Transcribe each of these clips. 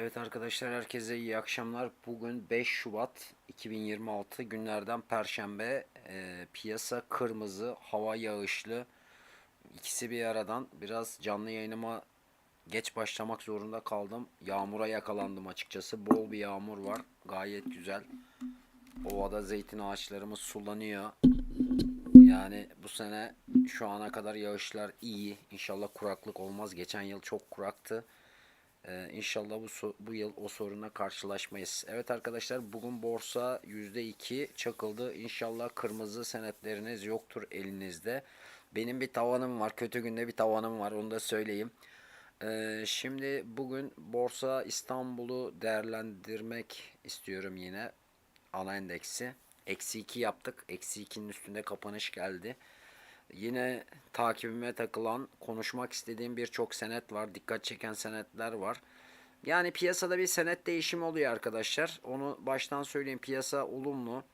Evet arkadaşlar herkese iyi akşamlar. Bugün 5 Şubat 2026 günlerden Perşembe. Ee, piyasa kırmızı, hava yağışlı. İkisi bir aradan biraz canlı yayınıma geç başlamak zorunda kaldım. Yağmura yakalandım açıkçası. Bol bir yağmur var. Gayet güzel. Ovada zeytin ağaçlarımız sulanıyor. Yani bu sene şu ana kadar yağışlar iyi. İnşallah kuraklık olmaz. Geçen yıl çok kuraktı. Ee, inşallah bu bu yıl o sorunla karşılaşmayız. Evet arkadaşlar bugün borsa %2 çakıldı. İnşallah kırmızı senetleriniz yoktur elinizde. Benim bir tavanım var. Kötü günde bir tavanım var. Onu da söyleyeyim. Ee, şimdi bugün borsa İstanbul'u değerlendirmek istiyorum yine. Ana endeksi. Eksi 2 yaptık. Eksi 2'nin üstünde kapanış geldi. Yine takibime takılan, konuşmak istediğim birçok senet var. Dikkat çeken senetler var. Yani piyasada bir senet değişimi oluyor arkadaşlar. Onu baştan söyleyeyim. Piyasa olumlu.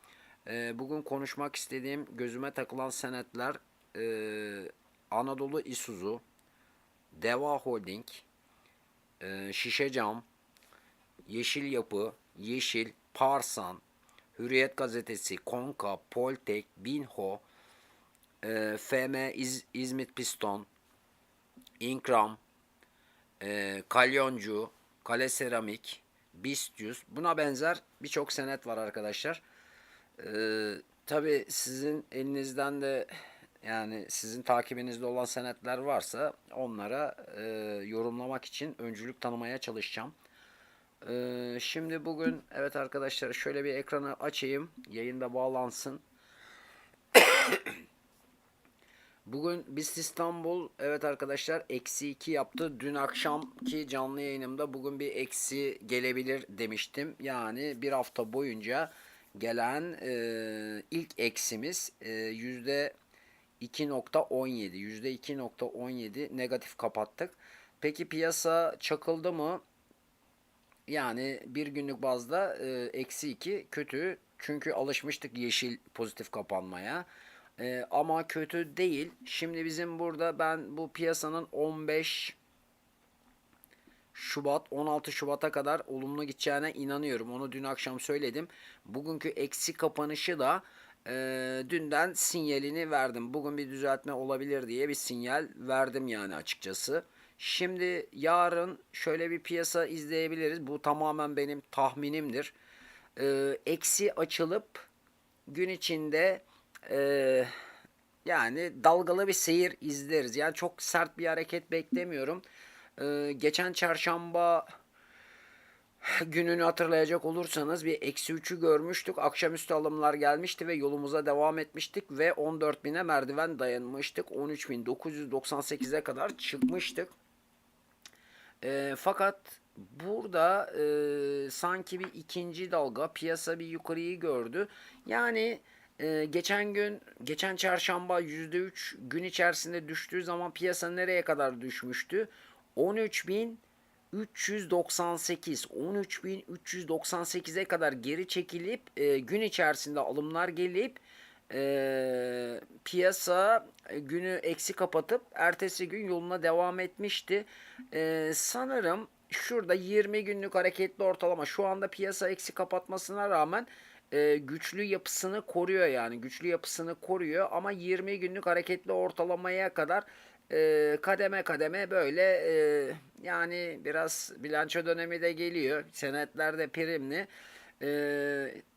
Ee, bugün konuşmak istediğim gözüme takılan senetler ee, Anadolu Isuzu, Deva Holding, ee, Şişe Cam, Yeşil Yapı, Yeşil, Parsan, Hürriyet Gazetesi, Konka, Poltek, Binho, e, FM İz, İzmit Piston, Inkram, e, Kalyoncu, Kale Seramik, Bistius buna benzer birçok senet var arkadaşlar. E, Tabi sizin elinizden de yani sizin takibinizde olan senetler varsa onlara e, yorumlamak için öncülük tanımaya çalışacağım. E, şimdi bugün evet arkadaşlar şöyle bir ekranı açayım. Yayında bağlansın. Bugün BIST İstanbul evet arkadaşlar eksi 2 yaptı. Dün akşamki canlı yayınımda bugün bir eksi gelebilir demiştim. Yani bir hafta boyunca gelen e, ilk eksimiz e, yüzde 2.17 yüzde 2.17 negatif kapattık. Peki piyasa çakıldı mı? Yani bir günlük bazda e, eksi 2 kötü. Çünkü alışmıştık yeşil pozitif kapanmaya. E, ama kötü değil. Şimdi bizim burada ben bu piyasanın 15 Şubat 16 Şubat'a kadar olumlu gideceğine inanıyorum. Onu dün akşam söyledim. Bugünkü eksi kapanışı da e, dünden sinyalini verdim. Bugün bir düzeltme olabilir diye bir sinyal verdim yani açıkçası. Şimdi yarın şöyle bir piyasa izleyebiliriz. Bu tamamen benim tahminimdir. E, eksi açılıp gün içinde e, yani dalgalı bir seyir izleriz. Yani çok sert bir hareket beklemiyorum. E, geçen çarşamba gününü hatırlayacak olursanız bir eksi 3'ü görmüştük. Akşamüstü alımlar gelmişti ve yolumuza devam etmiştik ve 14.000'e merdiven dayanmıştık. 13.998'e kadar çıkmıştık. E, fakat burada e, sanki bir ikinci dalga piyasa bir yukarıyı gördü. Yani e, geçen gün geçen çarşamba %3 gün içerisinde düştüğü zaman piyasa nereye kadar düşmüştü? 13.398 13.398'e kadar geri çekilip e, gün içerisinde alımlar gelip e, piyasa e, günü eksi kapatıp ertesi gün yoluna devam etmişti. E, sanırım şurada 20 günlük hareketli ortalama şu anda piyasa eksi kapatmasına rağmen e, güçlü yapısını koruyor yani. Güçlü yapısını koruyor ama 20 günlük hareketli ortalamaya kadar e, kademe kademe böyle e, yani biraz bilanço dönemi de geliyor. Senetlerde primli. E,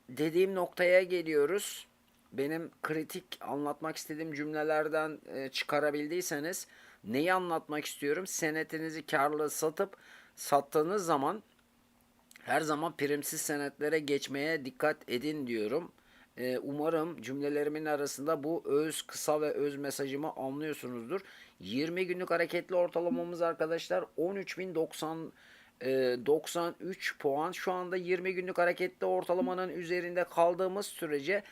dediğim noktaya geliyoruz. Benim kritik anlatmak istediğim cümlelerden e, çıkarabildiyseniz neyi anlatmak istiyorum? Senetinizi karlı satıp sattığınız zaman her zaman primsiz senetlere geçmeye dikkat edin diyorum. Ee, umarım cümlelerimin arasında bu öz kısa ve öz mesajımı anlıyorsunuzdur. 20 günlük hareketli ortalamamız arkadaşlar 13.090 e, 93 puan. Şu anda 20 günlük hareketli ortalamanın üzerinde kaldığımız sürece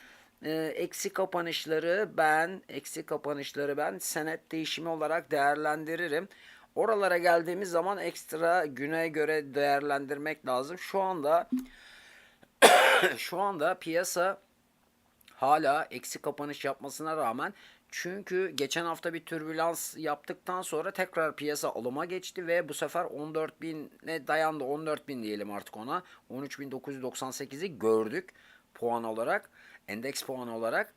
e, eksi kapanışları ben eksi kapanışları ben senet değişimi olarak değerlendiririm. Oralara geldiğimiz zaman ekstra güne göre değerlendirmek lazım. Şu anda şu anda piyasa hala eksi kapanış yapmasına rağmen Çünkü geçen hafta bir türbülans yaptıktan sonra tekrar piyasa alıma geçti ve bu sefer 14.000'e dayandı. 14.000 diyelim artık ona. 13.998'i gördük puan olarak. Endeks puanı olarak.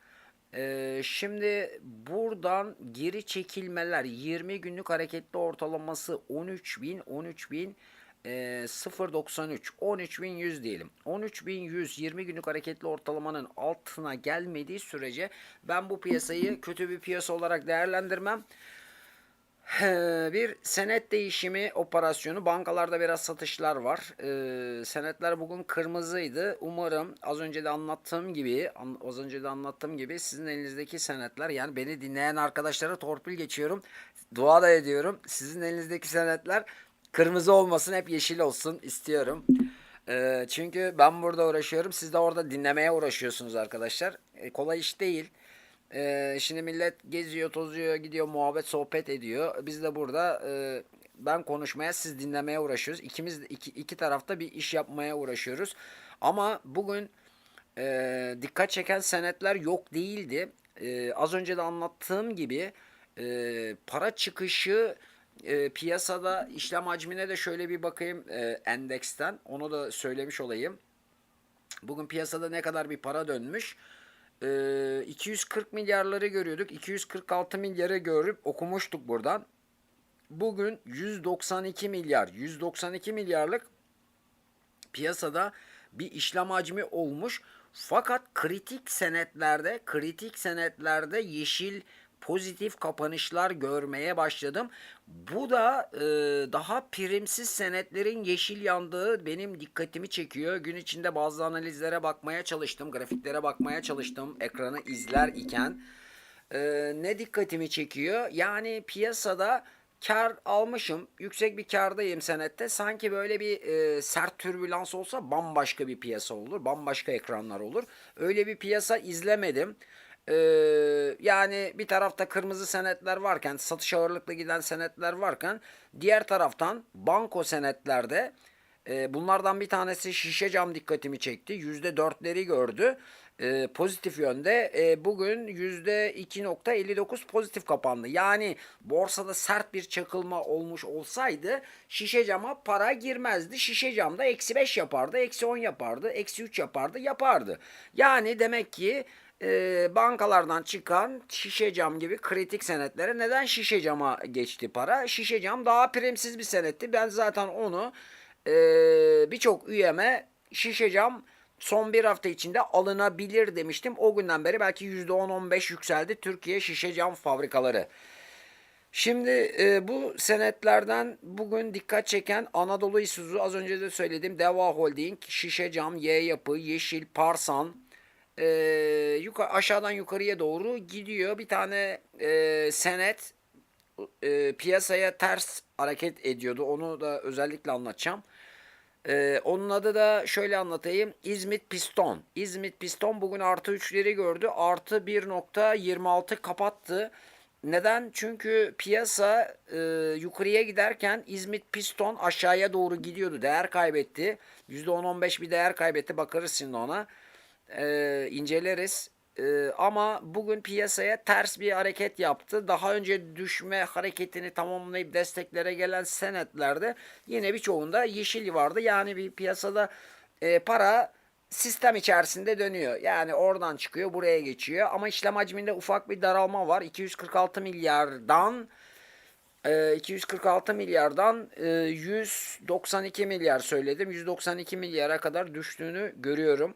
Ee, şimdi buradan geri çekilmeler 20 günlük hareketli ortalaması 13.000 13.000 e, 0.93 13.100 diyelim. 13.100 20 günlük hareketli ortalamanın altına gelmediği sürece ben bu piyasayı kötü bir piyasa olarak değerlendirmem. Bir senet değişimi operasyonu. Bankalarda biraz satışlar var. Ee, senetler bugün kırmızıydı. Umarım az önce de anlattığım gibi, az önce de anlattığım gibi sizin elinizdeki senetler yani beni dinleyen arkadaşlara torpil geçiyorum. Dua da ediyorum. Sizin elinizdeki senetler kırmızı olmasın, hep yeşil olsun istiyorum. Ee, çünkü ben burada uğraşıyorum. Siz de orada dinlemeye uğraşıyorsunuz arkadaşlar. E, kolay iş değil. Ee, şimdi millet geziyor, tozuyor, gidiyor, muhabbet, sohbet ediyor. Biz de burada e, ben konuşmaya, siz dinlemeye uğraşıyoruz. İkimiz iki, iki tarafta bir iş yapmaya uğraşıyoruz. Ama bugün e, dikkat çeken senetler yok değildi. E, az önce de anlattığım gibi e, para çıkışı e, piyasada işlem hacmine de şöyle bir bakayım e, endeksten. Onu da söylemiş olayım. Bugün piyasada ne kadar bir para dönmüş? Ee, 240 milyarları görüyorduk. 246 milyarı görüp okumuştuk buradan. Bugün 192 milyar, 192 milyarlık piyasada bir işlem hacmi olmuş. Fakat kritik senetlerde, kritik senetlerde yeşil pozitif kapanışlar görmeye başladım. Bu da e, daha primsiz senetlerin yeşil yandığı benim dikkatimi çekiyor. Gün içinde bazı analizlere bakmaya çalıştım, grafiklere bakmaya çalıştım ekranı izler iken. E, ne dikkatimi çekiyor? Yani piyasada kar almışım. Yüksek bir kardayım senette. Sanki böyle bir e, sert türbülans olsa bambaşka bir piyasa olur. Bambaşka ekranlar olur. Öyle bir piyasa izlemedim. Ee, yani bir tarafta kırmızı senetler varken, satış ağırlıklı giden senetler varken, diğer taraftan banko senetlerde e, bunlardan bir tanesi şişe cam dikkatimi çekti. Yüzde dörtleri gördü. E, pozitif yönde. E, bugün yüzde 2.59 pozitif kapandı. Yani borsada sert bir çakılma olmuş olsaydı şişe cama para girmezdi. Şişe camda eksi 5 yapardı, eksi 10 yapardı, eksi 3 yapardı, yapardı. Yani demek ki e, bankalardan çıkan şişe cam gibi kritik senetlere neden şişe cama geçti para? Şişe cam daha primsiz bir senetti. Ben zaten onu e, birçok üyeme şişe cam son bir hafta içinde alınabilir demiştim. O günden beri belki %10-15 yükseldi Türkiye şişe cam fabrikaları. Şimdi e, bu senetlerden bugün dikkat çeken Anadolu Isuzu az önce de söyledim. Deva Holding, Şişe Cam, Y Yapı, Yeşil, Parsan e, yuka, aşağıdan yukarıya doğru gidiyor. Bir tane e, senet e, piyasaya ters hareket ediyordu. Onu da özellikle anlatacağım. Ee, onun adı da şöyle anlatayım. İzmit Piston. İzmit Piston bugün artı 3'leri gördü. Artı 1.26 kapattı. Neden? Çünkü piyasa e, yukarıya giderken İzmit Piston aşağıya doğru gidiyordu. Değer kaybetti. %10-15 bir değer kaybetti. Bakarız şimdi ona. E, inceleriz. E, ama bugün piyasaya ters bir hareket yaptı. Daha önce düşme hareketini tamamlayıp desteklere gelen senetlerde yine birçoğunda yeşil vardı. Yani bir piyasada e, para sistem içerisinde dönüyor. Yani oradan çıkıyor buraya geçiyor. Ama işlem hacminde ufak bir daralma var. 246 milyardan e, 246 milyardan e, 192 milyar söyledim. 192 milyara kadar düştüğünü görüyorum.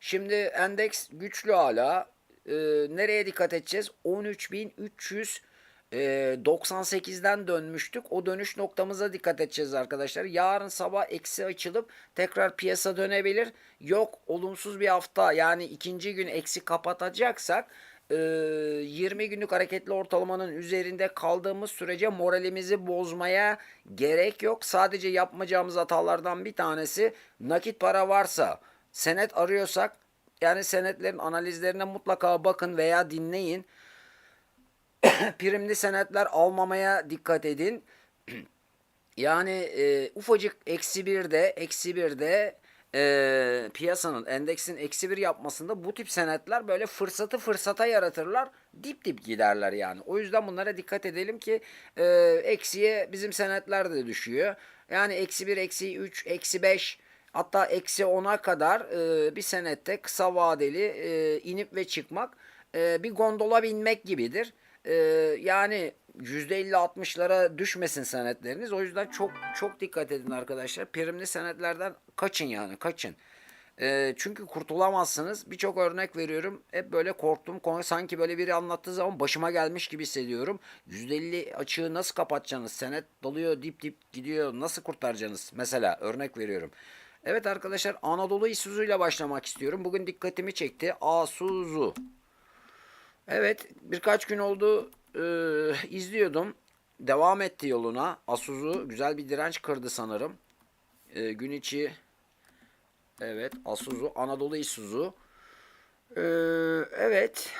Şimdi endeks güçlü hala. Ee, nereye dikkat edeceğiz? 13.398'den dönmüştük. O dönüş noktamıza dikkat edeceğiz arkadaşlar. Yarın sabah eksi açılıp tekrar piyasa dönebilir. Yok olumsuz bir hafta yani ikinci gün eksi kapatacaksak e, 20 günlük hareketli ortalamanın üzerinde kaldığımız sürece moralimizi bozmaya gerek yok. Sadece yapmayacağımız hatalardan bir tanesi nakit para varsa senet arıyorsak yani senetlerin analizlerine mutlaka bakın veya dinleyin. Primli senetler almamaya dikkat edin. Yani e, ufacık eksi birde, eksi birde e, piyasanın, endeksin eksi bir yapmasında bu tip senetler böyle fırsatı fırsata yaratırlar. dip dip giderler yani. O yüzden bunlara dikkat edelim ki e, eksiye bizim senetler de düşüyor. Yani eksi 1, eksi 3, eksi 5 hatta eksi 10'a kadar e, bir senette kısa vadeli e, inip ve çıkmak e, bir gondola binmek gibidir. E, yani %50-60'lara düşmesin senetleriniz. O yüzden çok çok dikkat edin arkadaşlar. Primli senetlerden kaçın yani kaçın. E, çünkü kurtulamazsınız. Birçok örnek veriyorum. Hep böyle korktum. Sanki böyle biri anlattığı zaman başıma gelmiş gibi hissediyorum. %50 açığı nasıl kapatacaksınız? Senet dalıyor dip dip gidiyor. Nasıl kurtaracaksınız? Mesela örnek veriyorum. Evet arkadaşlar Anadolu Isuzu ile başlamak istiyorum. Bugün dikkatimi çekti. Asuzu. Evet birkaç gün oldu e, izliyordum. Devam etti yoluna. Asuzu güzel bir direnç kırdı sanırım. E, gün içi evet Asuzu Anadolu Isuzu. E, evet.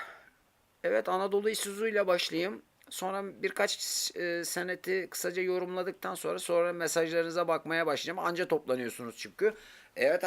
Evet Anadolu Isuzu ile başlayayım. Sonra birkaç e, seneti kısaca yorumladıktan sonra sonra mesajlarınıza bakmaya başlayacağım. Anca toplanıyorsunuz çünkü. Evet